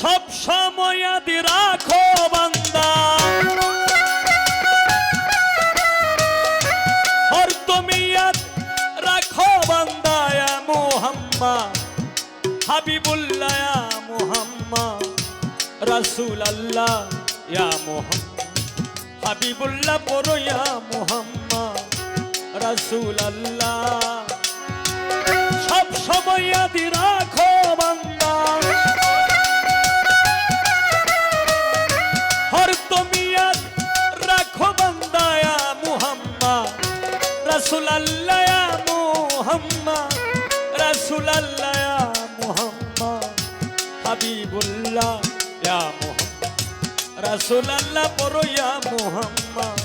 সব সময় আদি রাখো বান্দা। হর তুমি রাখো বান্দায়া মোহাম্মদ। হাবিবুল্লাহ, ইয়া মোহাম্মদ। রাসূল আল্লাহ ইয়া মোহাম্মদ। হাবিবুল্লাহ পড়ো, ইয়া মোহাম্মদ। রাসূল আল্লাহ সব সময় রাখো রাসূল আল্লাহ পড়ো ইয়া মুহাম্মদ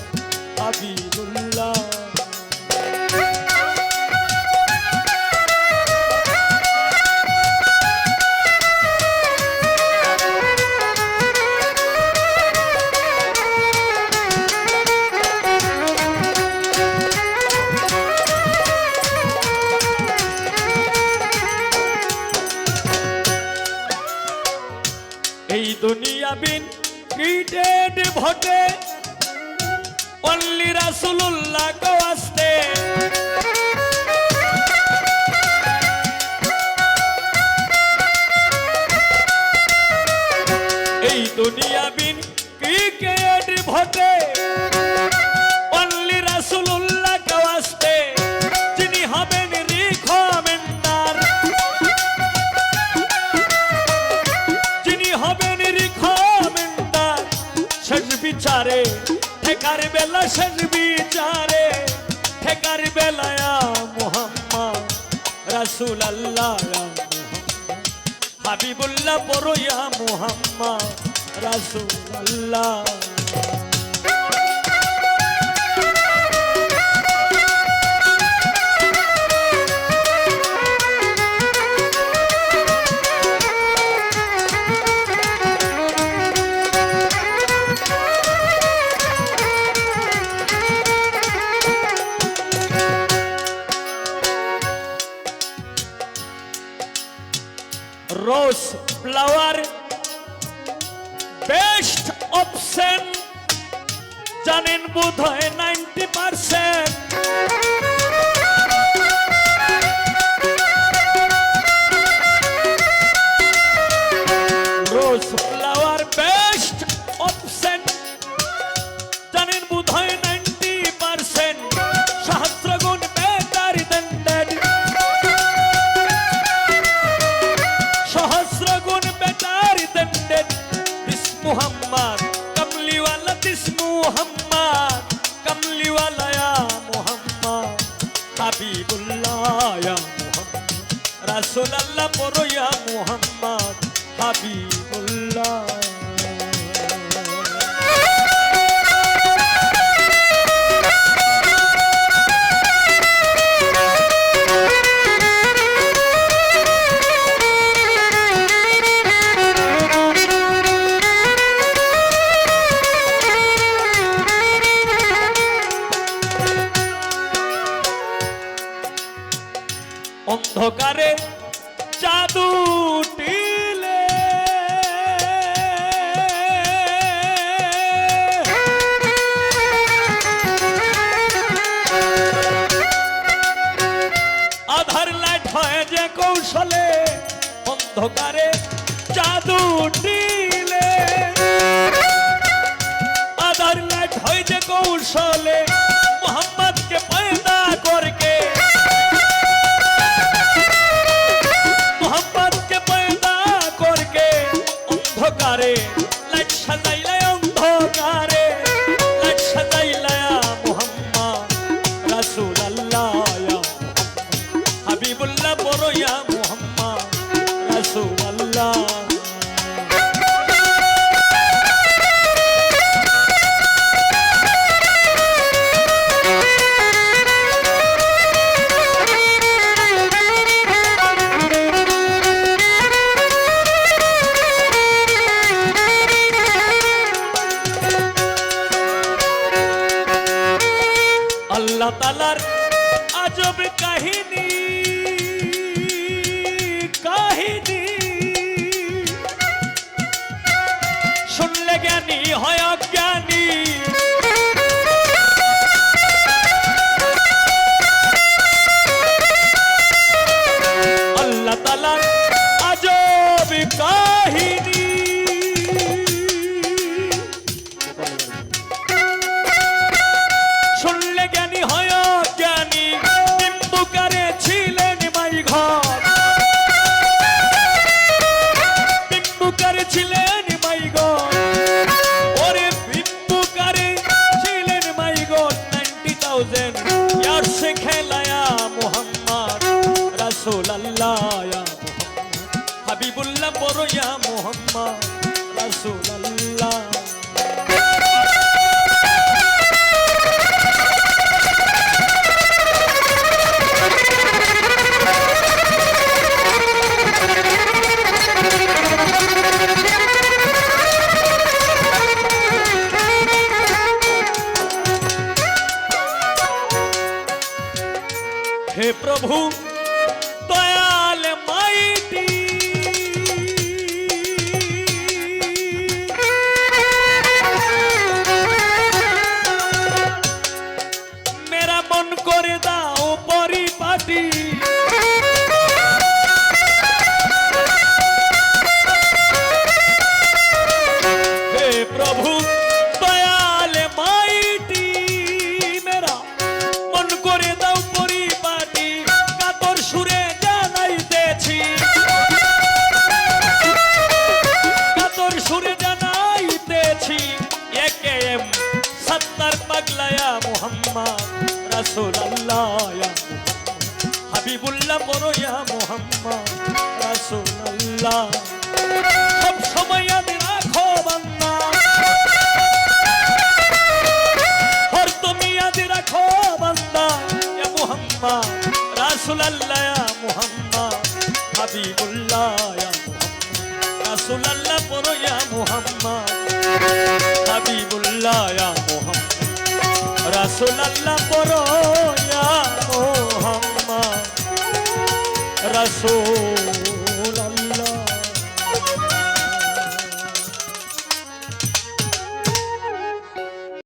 এই দুনিয়া বিন ভোটে অল্লি রাসুল্লাহ আসতে। বেলায়া মুহাম্মদ রাসুল আল্লাহ হাবিবুল্লাহ পড়ইয়া মুহাম্মদ রাসুল আল্লাহ রোজ ফ্লাওয়ার বেস্ট অপশন জানেন বোধ হয় মুহাম্মদ কমলিওয়ালা ইয়া মুহাম্মদ হাবিবুল্লাহ ইয়া মুহাম্মদ রাসূলুল্লাহ পড়ো মুহাম্মদ হাবিবুল্লাহ যে কৌশলে অন্ধকারে জাদু টিলে আধার লাইট হয় যে কৌশলে মোহাম্মদকে পয়দা করকে। মোহাম্মদ কে পয়দা করকে। অন্ধকারে লাইট সাজাইলে অন্ধকারে। হয় রাসুল আল্লাহ হাবিবুল্লাহ বড় ইয়া মোহাম্মদ রাসুল হে প্রভু রাসূল আল্লাহ হাবিবুল্লাহ বড়য়া মোহাম্মদ রাসূল আল্লাহ সব সময় আমি রাখো বান্দা। হর তুমি আদি রাখো বান্দা। ইয়া মুহাম্মদ রাসূলুল্লাহ রাসূলুল্লাহ পড়ো ইয়া মুহাম্মদ রাসূল